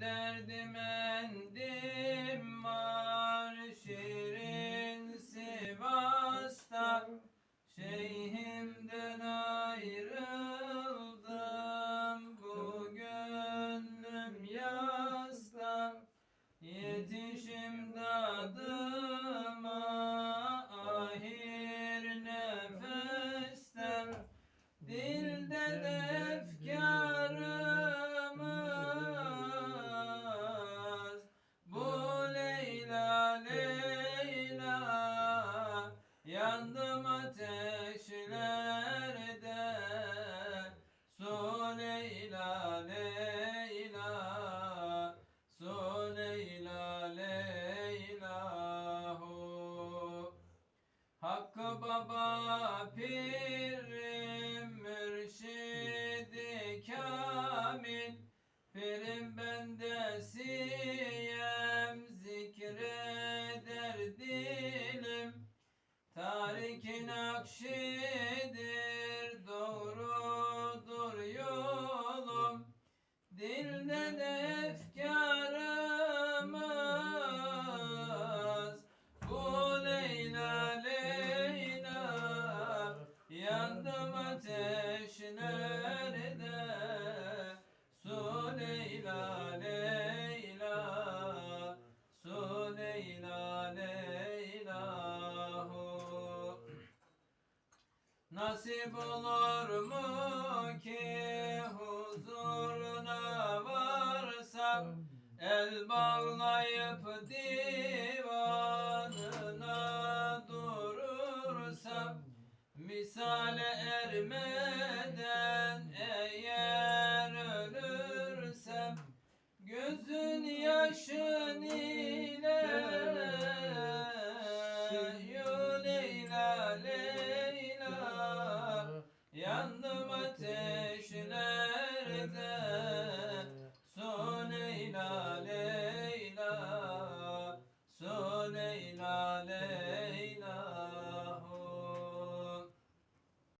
derdim endim var şirin Sivas'ta. Şeyhimden ayrıldım bu gönlüm yasta. Yetişim dadıma Pirim bendesiyem zikreder dilim. Tarikin akşidir Nasip olur mu ki huzuruna varsam El bağlayıp divanına durursam Misale ermeden ateşlerde